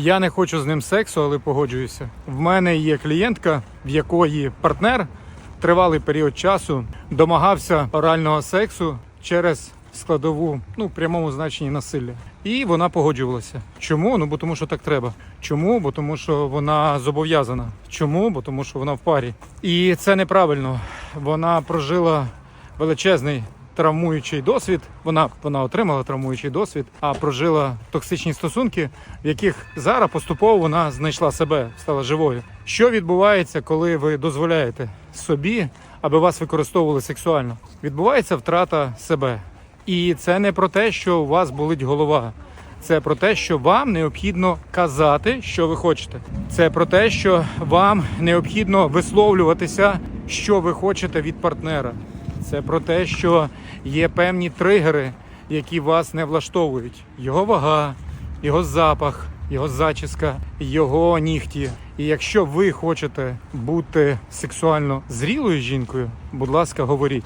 Я не хочу з ним сексу, але погоджуюся. В мене є клієнтка, в якої партнер тривалий період часу домагався орального сексу через складову, ну в прямому значенні насилля. І вона погоджувалася. Чому? Ну бо тому, що так треба. Чому? Бо тому, що вона зобов'язана. Чому? Бо тому, що вона в парі. І це неправильно. Вона прожила величезний травмуючий досвід. Вона вона отримала травмуючий досвід, а прожила токсичні стосунки, в яких зараз поступово вона знайшла себе, стала живою. Що відбувається, коли ви дозволяєте собі, аби вас використовували сексуально? Відбувається втрата себе. І це не про те, що у вас болить голова. Це про те, що вам необхідно казати, що ви хочете. Це про те, що вам необхідно висловлюватися, що ви хочете від партнера. Це про те, що є певні тригери, які вас не влаштовують. Його вага, його запах, його зачіска, його нігті. І якщо ви хочете бути сексуально зрілою жінкою, будь ласка, говоріть.